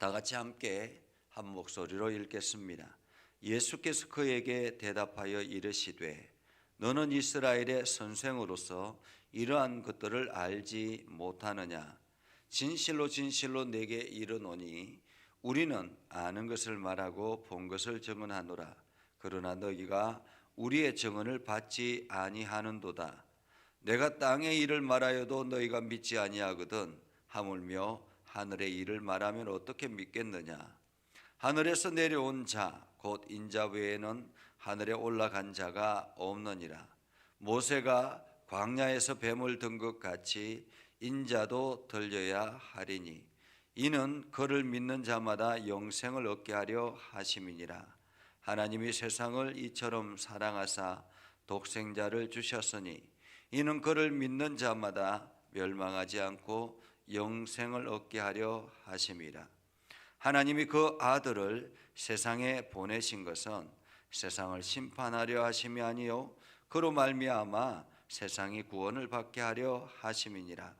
다 같이 함께 한 목소리로 읽겠습니다. 예수께서 그에게 대답하여 이르시되 너는 이스라엘의 선생으로서 이러한 것들을 알지 못하느냐? 진실로 진실로 내게 이르노니 우리는 아는 것을 말하고 본 것을 증언하노라. 그러나 너희가 우리의 증언을 받지 아니하는도다. 내가 땅의 일을 말하여도 너희가 믿지 아니하거든 하물며 하늘의 일을 말하면 어떻게 믿겠느냐? 하늘에서 내려온 자 곧 인자 외에는 하늘에 올라간 자가 없느니라. 모세가 광야에서 뱀을 든 것 같이 인자도 들려야 하리니 이는 그를 믿는 자마다 영생을 얻게 하려 하심이니라. 하나님이 세상을 이처럼 사랑하사 독생자를 주셨으니 이는 그를 믿는 자마다 멸망하지 않고 영생을 얻게 하려 하심이라 하나님이 그 아들을 세상에 보내신 것은 세상을 심판하려 하심이 아니요 그로 말미암아 세상이 구원을 받게 하려 하심이니라.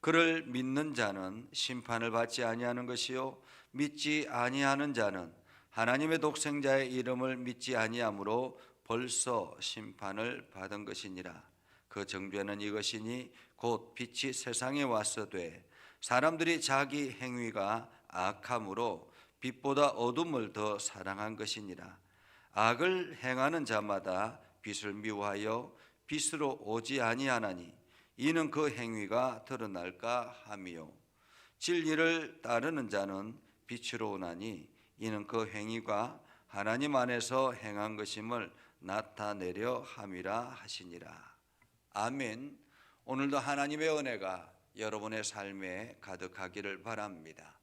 그를 믿는 자는 심판을 받지 아니하는 것이요 믿지 아니하는 자는 하나님의 독생자의 이름을 믿지 아니하므로 벌써 심판을 받은 것이니라. 그 정죄는 이것이니 곧 빛이 세상에 왔어되 사람들이 자기 행위가 악함으로 빛보다 어둠을 더 사랑한 것이니라. 악을 행하는 자마다 빛을 미워하여 빛으로 오지 아니하나니 이는 그 행위가 드러날까 함이요. 진리를 따르는 자는 빛으로 오나니 이는 그 행위가 하나님 안에서 행한 것임을 나타내려 함이라 하시니라. 아멘 오늘도 하나님의 은혜가 여러분의 삶에 가득하기를 바랍니다.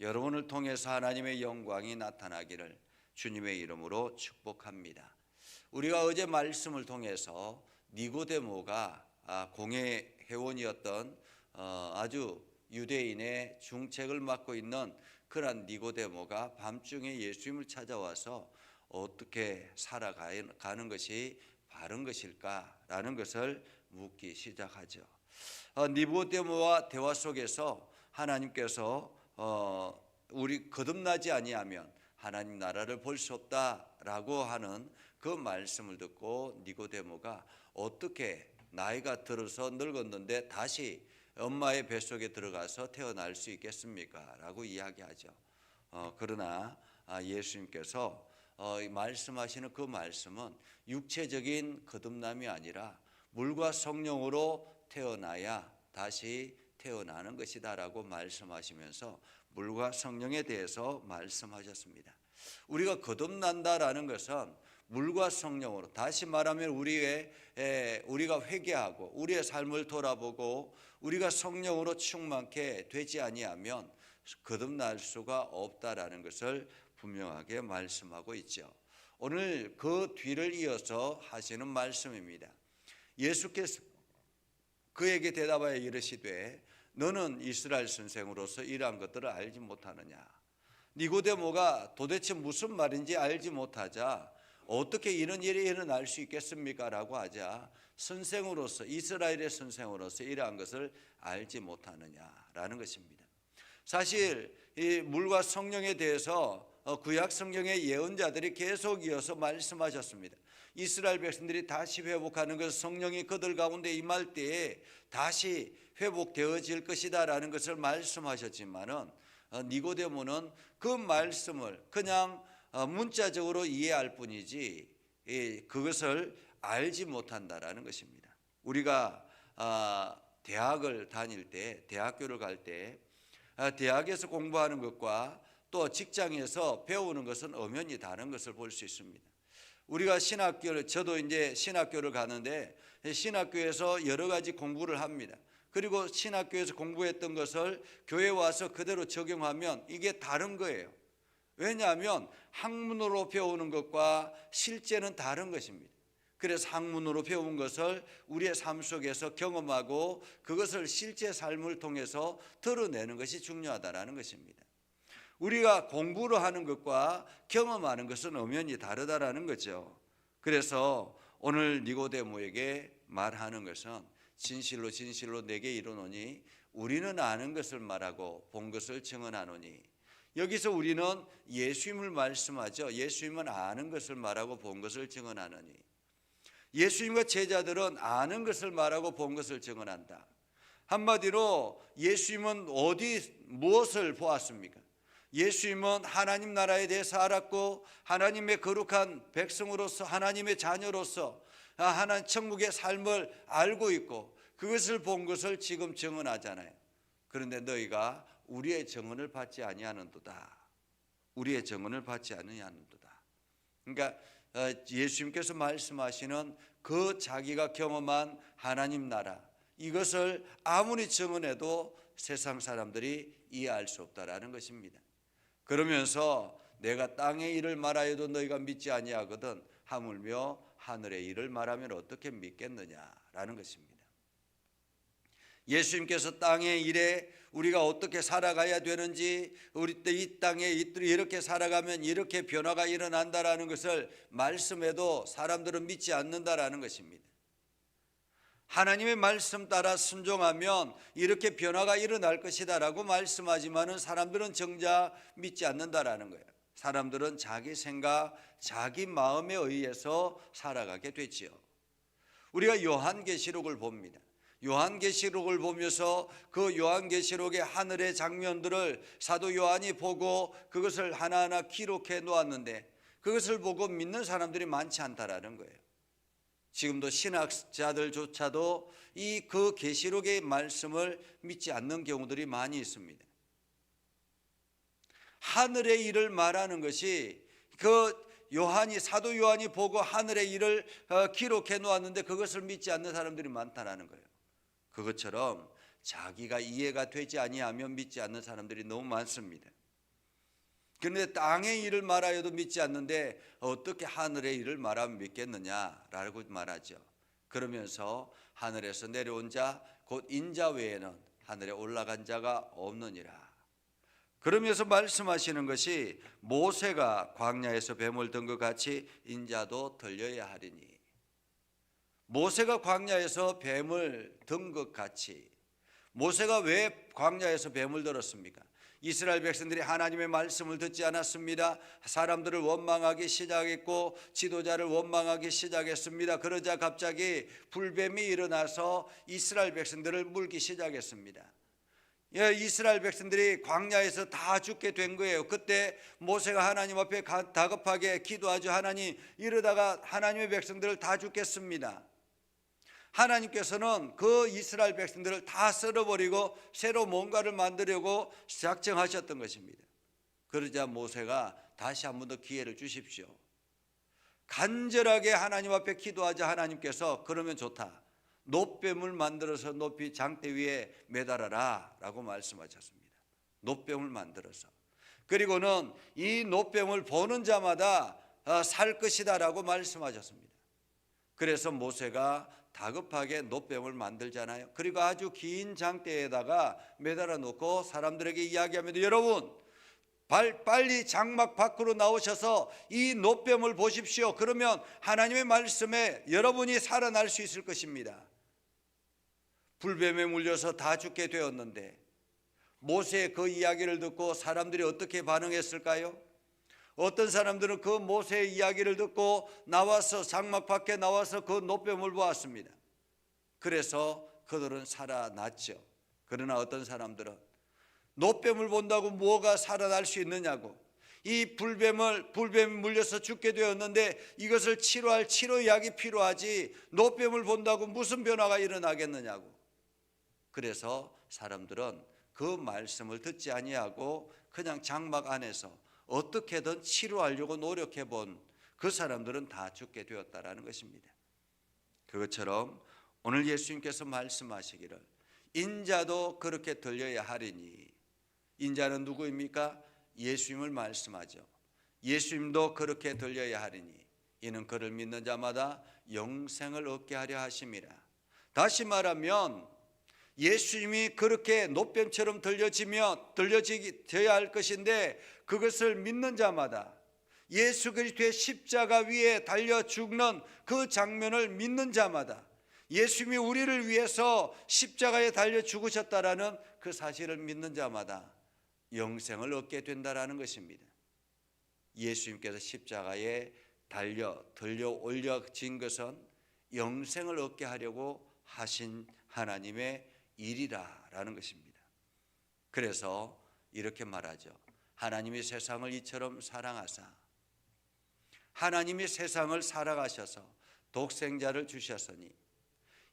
여러분을 통해서 하나님의 영광이 나타나기를 주님의 이름으로 축복합니다. 우리가 어제 말씀을 통해서 니고데모가 아, 공회 회원이었던 어, 아주 유대인의 중책을 맡고 있는 그러한 니고데모가 밤중에 예수님을 찾아와서 어떻게 살아가는 것이 바른 것일까라는 것을 묻기 시작하죠. 어, 니고데모와 대화 속에서 하나님께서 어, 우리 거듭나지 아니하면 하나님 나라를 볼 수 없다라고 하는 그 말씀을 듣고 니고데모가 어떻게 나이가 들어서 늙었는데 다시 엄마의 뱃속에 들어가서 태어날 수 있겠습니까? 라고 이야기하죠. 어, 그러나 아, 예수님께서 어, 말씀하시는 그 말씀은 육체적인 거듭남이 아니라 물과 성령으로 태어나야 다시 태어나는 것이다라고 말씀하시면서 물과 성령에 대해서 말씀하셨습니다. 우리가 거듭난다라는 것은 물과 성령으로 다시 말하면 우리의 우리가 회개하고 우리의 삶을 돌아보고 우리가 성령으로 충만케 되지 아니하면 거듭날 수가 없다라는 것을 분명하게 말씀하고 있죠. 오늘 그 뒤를 이어서 하시는 말씀입니다. 예수께서 그에게 대답하여 이르시되 너는 이스라엘 선생으로서 이러한 것들을 알지 못하느냐 니고데모가 도대체 무슨 말인지 알지 못하자 어떻게 이런 일이 일어날 수 있겠습니까? 라고 하자 선생으로서 이스라엘의 선생으로서 이러한 것을 알지 못하느냐라는 것입니다. 사실 이 물과 성령에 대해서 어, 구약 성경의 예언자들이 계속 이어서 말씀하셨습니다. 이스라엘 백성들이 다시 회복하는 것 성령이 그들 가운데 임할 때에 다시 회복되어질 것이다라는 것을 말씀하셨지만은 어, 니고데모는 그 말씀을 그냥 어, 문자적으로 이해할 뿐이지 그것을 알지 못한다라는 것입니다. 우리가 아, 대학을 다닐 때, 대학교를 갈 때, 아, 대학에서 공부하는 것과 또 직장에서 배우는 것은 엄연히 다른 것을 볼 수 있습니다. 우리가 신학교를 저도 이제 신학교를 가는데 신학교에서 여러 가지 공부를 합니다. 그리고 신학교에서 공부했던 것을 교회 와서 그대로 적용하면 이게 다른 거예요. 왜냐하면 학문으로 배우는 것과 실제는 다른 것입니다. 그래서 학문으로 배운 것을 우리의 삶 속에서 경험하고 그것을 실제 삶을 통해서 드러내는 것이 중요하다는 것입니다. 우리가 공부를 하는 것과 경험하는 것은 엄연히 다르다라는 거죠. 그래서 오늘 니고데모에게 말하는 것은 진실로 진실로 내게 이르노니 우리는 아는 것을 말하고 본 것을 증언하노니 여기서 우리는 예수님을 말씀하죠. 예수님은 아는 것을 말하고 본 것을 증언하느니. 예수님과 제자들은 아는 것을 말하고 본 것을 증언한다. 한마디로 예수님은 어디 무엇을 보았습니까? 예수님은 하나님 나라에 대해서 알았고 하나님의 거룩한 백성으로서 하나님의 자녀로서 아, 하나님 천국의 삶을 알고 있고 그것을 본 것을 지금 증언하잖아요. 그런데 너희가 우리의 증언을 받지 아니하는도다. 우리의 증언을 받지 아니하는도다. 그러니까 어, 예수님께서 말씀하시는 그 자기가 경험한 하나님 나라 이것을 아무리 증언해도 세상 사람들이 이해할 수 없다라는 것입니다. 그러면서 내가 땅의 일을 말하여도 너희가 믿지 아니하거든 하물며 하늘의 일을 말하면 어떻게 믿겠느냐라는 것입니다. 예수님께서 땅의 일에 우리가 어떻게 살아가야 되는지 우리 때 이 땅에 이렇게 살아가면 이렇게 변화가 일어난다라는 것을 말씀해도 사람들은 믿지 않는다라는 것입니다. 하나님의 말씀 따라 순종하면 이렇게 변화가 일어날 것이다라고 말씀하지만은 사람들은 정작 믿지 않는다라는 거예요. 사람들은 자기 생각, 자기 마음에 의해서 살아가게 되지요. 우리가 요한계시록을 봅니다. 요한계시록을 보면서 그 요한계시록의 하늘의 장면들을 사도 요한이 보고 그것을 하나하나 기록해 놓았는데 그것을 보고 믿는 사람들이 많지 않다라는 거예요. 지금도 신학자들조차도 이 그 계시록의 말씀을 믿지 않는 경우들이 많이 있습니다. 하늘의 일을 말하는 것이 그 요한이 사도 요한이 보고 하늘의 일을 어, 기록해 놓았는데 그것을 믿지 않는 사람들이 많다라는 거예요. 그것처럼 자기가 이해가 되지 아니하면 믿지 않는 사람들이 너무 많습니다. 그런데 땅의 일을 말하여도 믿지 않는데 어떻게 하늘의 일을 말하면 믿겠느냐라고 말하죠. 그러면서 하늘에서 내려온 자 곧 인자 외에는 하늘에 올라간 자가 없느니라. 그러면서 말씀하시는 것이 모세가 광야에서 뱀을 든 것 같이 인자도 들려야 하리니 모세가 광야에서 뱀을 든 것 같이 모세가 왜 광야에서 뱀을 들었습니까? 이스라엘 백성들이 하나님의 말씀을 듣지 않았습니다. 사람들을 원망하기 시작했고 지도자를 원망하기 시작했습니다. 그러자 갑자기 불뱀이 일어나서 이스라엘 백성들을 물기 시작했습니다. 예, 이스라엘 백성들이 광야에서 다 죽게 된 거예요. 그때 모세가 하나님 앞에 다급하게 기도하죠. 하나님 이러다가 하나님의 백성들을 다 죽겠습니다. 하나님께서는 그 이스라엘 백성들을 다 썰어버리고 새로 뭔가를 만들려고 작정하셨던 것입니다. 그러자 모세가 다시 한 번 더 기회를 주십시오. 간절하게 하나님 앞에 기도하자 하나님께서 그러면 좋다. 노뱀을 만들어서 높이 장대 위에 매달아라 라고 말씀하셨습니다. 노뱀을 만들어서. 그리고는 이 노뱀을 보는 자마다 어, 살 것이다 라고 말씀하셨습니다. 그래서 모세가 다급하게 노뱀을 만들잖아요. 그리고 아주 긴 장대에다가 매달아 놓고 사람들에게 이야기합니다. 여러분, 빨리 장막 밖으로 나오셔서 이 노뱀을 보십시오. 그러면 하나님의 말씀에 여러분이 살아날 수 있을 것입니다. 불뱀에 물려서 다 죽게 되었는데 모세의 그 이야기를 듣고 사람들이 어떻게 반응했을까요? 어떤 사람들은 그 모세의 이야기를 듣고 나와서 장막 밖에 나와서 그 노뱀을 보았습니다. 그래서 그들은 살아났죠. 그러나 어떤 사람들은 노뱀을 본다고 뭐가 살아날 수 있느냐고 이 불뱀을 불뱀이 물려서 죽게 되었는데 이것을 치료할 치료 약이 필요하지 노뱀을 본다고 무슨 변화가 일어나겠느냐고 그래서 사람들은 그 말씀을 듣지 아니하고 그냥 장막 안에서 어떻게든 치료하려고 노력해 본 그 사람들은 다 죽게 되었다라는 것입니다. 그것처럼 오늘 예수님께서 말씀하시기를 인자도 그렇게 들려야 하리니 인자는 누구입니까? 예수님을 말씀하죠. 예수님도 그렇게 들려야 하리니 이는 그를 믿는 자마다 영생을 얻게 하려 하심이라. 다시 말하면 예수님이 그렇게 노뱀처럼 들려지면 들려져야 할 것인데 그것을 믿는 자마다 예수 그리스도의 십자가 위에 달려 죽는 그 장면을 믿는 자마다 예수님이 우리를 위해서 십자가에 달려 죽으셨다라는 그 사실을 믿는 자마다 영생을 얻게 된다라는 것입니다. 예수님께서 십자가에 달려 들려 올려진 것은 영생을 얻게 하려고 하신 하나님의 일이라라는 것입니다. 그래서 이렇게 말하죠. 하나님이 세상을 이처럼 사랑하사 하나님이 세상을 살아가셔서 독생자를 주셨으니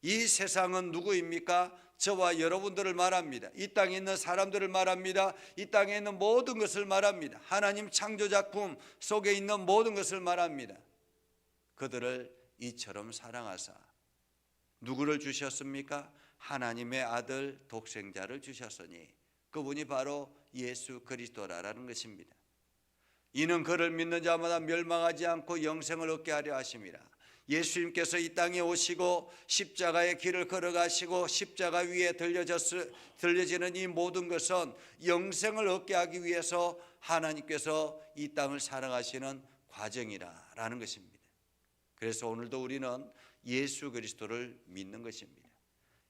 이 세상은 누구입니까? 저와 여러분들을 말합니다. 이 땅에 있는 사람들을 말합니다. 이 땅에 있는 모든 것을 말합니다. 하나님 창조 작품 속에 있는 모든 것을 말합니다. 그들을 이처럼 사랑하사 누구를 주셨습니까? 하나님의 아들 독생자를 주셨으니 그분이 바로 예수 그리스도라는 것입니다. 이는 그를 믿는 자마다 멸망하지 않고 영생을 얻게 하려 하심이라. 예수님께서 이 땅에 오시고 십자가의 길을 걸어가시고 십자가 위에 들려졌, 들려지는 이 모든 것은 영생을 얻게 하기 위해서 하나님께서 이 땅을 사랑하시는 과정이라는 것입니다. 그래서 오늘도 우리는 예수 그리스도를 믿는 것입니다.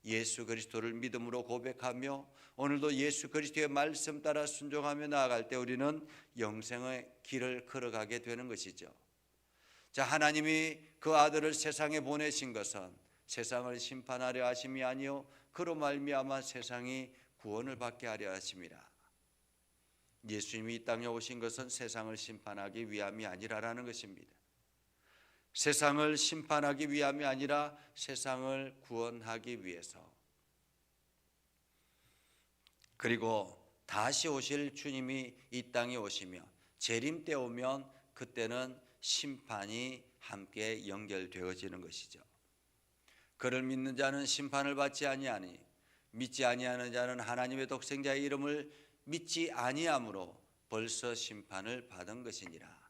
예수 그리스도를 믿음으로 고백하며 오늘도 예수 그리스도의 말씀 따라 순종하며 나아갈 때 우리는 영생의 길을 걸어가게 되는 것이죠. 자, 하나님이 그 아들을 세상에 보내신 것은 세상을 심판하려 하심이 아니요 그로 말미암아 세상이 구원을 받게 하려 하심이라. 예수님이 이 땅에 오신 것은 세상을 심판하기 위함이 아니라라는 것입니다. 세상을 심판하기 위함이 아니라 세상을 구원하기 위해서 그리고 다시 오실 주님이 이 땅에 오시며 재림 때 오면 그때는 심판이 함께 연결되어지는 것이죠. 그를 믿는 자는 심판을 받지 아니하니 믿지 아니하는 자는 하나님의 독생자의 이름을 믿지 아니함으로 벌써 심판을 받은 것이니라.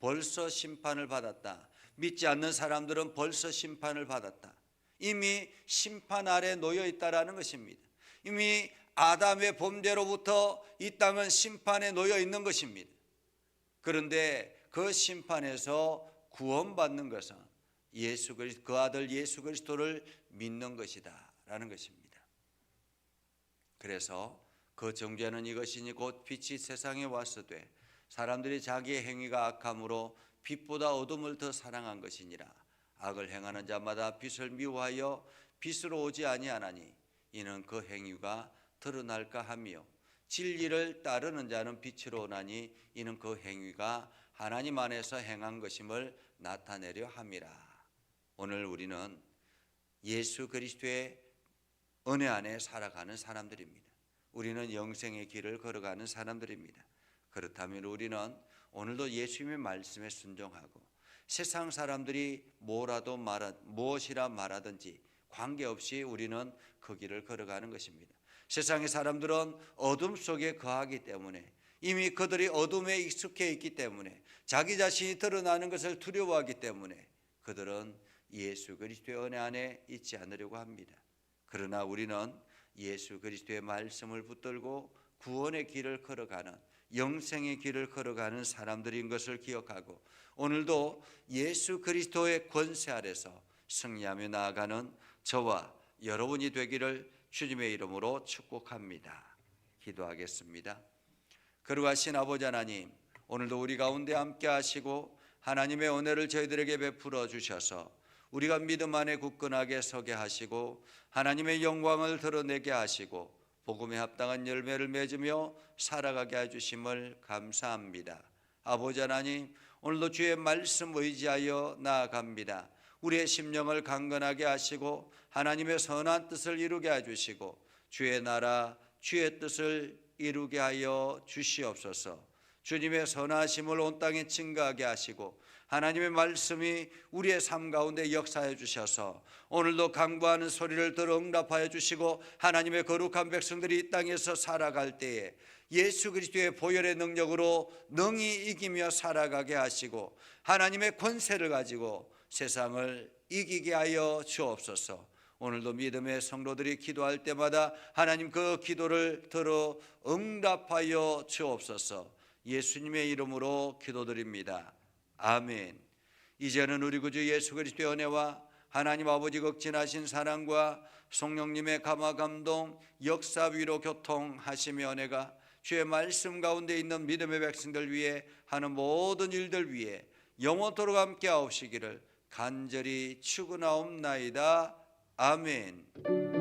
벌써 심판을 받았다. 믿지 않는 사람들은 벌써 심판을 받았다. 이미 심판 아래 놓여 있다라는 것입니다. 이미 아담의 범죄로부터 이 땅은 심판에 놓여 있는 것입니다. 그런데 그 심판에서 구원받는 것은 예수 그리스도 그 아들 예수 그리스도를 믿는 것이다라는 것입니다. 그래서 그 정죄는 이것이니 곧 빛이 세상에 왔으되 사람들이 자기의 행위가 악함으로 빛보다 어둠을 더 사랑한 것이니라 악을 행하는 자마다 빛을 미워하여 빛으로 오지 아니하나니 이는 그 행위가 드러날까 하며 진리를 따르는 자는 빛으로 오나니 이는 그 행위가 하나님 안에서 행한 것임을 나타내려 함이라. 오늘 우리는 예수 그리스도의 은혜 안에 살아가는 사람들입니다. 우리는 영생의 길을 걸어가는 사람들입니다. 그렇다면 우리는 오늘도 예수님의 말씀에 순종하고 세상 사람들이 뭐라도 말하 무엇이라 말하든지 관계없이 우리는 그 길을 걸어가는 것입니다. 세상의 사람들은 어둠 속에 거하기 때문에 이미 그들이 어둠에 익숙해 있기 때문에 자기 자신이 드러나는 것을 두려워하기 때문에 그들은 예수 그리스도의 은혜 안에 있지 않으려고 합니다. 그러나 우리는 예수 그리스도의 말씀을 붙들고 구원의 길을 걸어가는 영생의 길을 걸어가는 사람들인 것을 기억하고 오늘도 예수 그리스도의 권세 아래서 승리하며 나아가는 저와 여러분이 되기를 주님의 이름으로 축복합니다. 기도하겠습니다. 거룩하신 아버지 하나님, 오늘도 우리 가운데 함께 하시고 하나님의 은혜를 저희들에게 베풀어 주셔서 우리가 믿음 안에 굳건하게 서게 하시고 하나님의 영광을 드러내게 하시고 복음에 합당한 열매를 맺으며 살아가게 해주심을 감사합니다. 아버지 하나님, 오늘도 주의 말씀 의지하여 나아갑니다. 우리의 심령을 강건하게 하시고 하나님의 선한 뜻을 이루게 해주시고 주의 나라, 주의 뜻을 이루게 하여 주시옵소서. 주님의 선하심을 온 땅에 증가하게 하시고 하나님의 말씀이 우리의 삶 가운데 역사해 주셔서 오늘도 강구하는 소리를 들어 응답하여 주시고 하나님의 거룩한 백성들이 이 땅에서 살아갈 때에 예수 그리스도의 보혈의 능력으로 능히 이기며 살아가게 하시고 하나님의 권세를 가지고 세상을 이기게 하여 주옵소서. 오늘도 믿음의 성도들이 기도할 때마다 하나님 그 기도를 들어 응답하여 주옵소서. 예수님의 이름으로 기도드립니다. 아멘. 이제는 우리 구주 예수 그리스도의 은혜와 하나님 아버지 극진하신 사랑과 성령님의 감화 감동 역사 위로 교통하심의 은혜가 주의 말씀 가운데 있는 믿음의 백성들 위해 하는 모든 일들 위해 영원토록 함께 하옵시기를 간절히 추구나옵나이다. 아멘.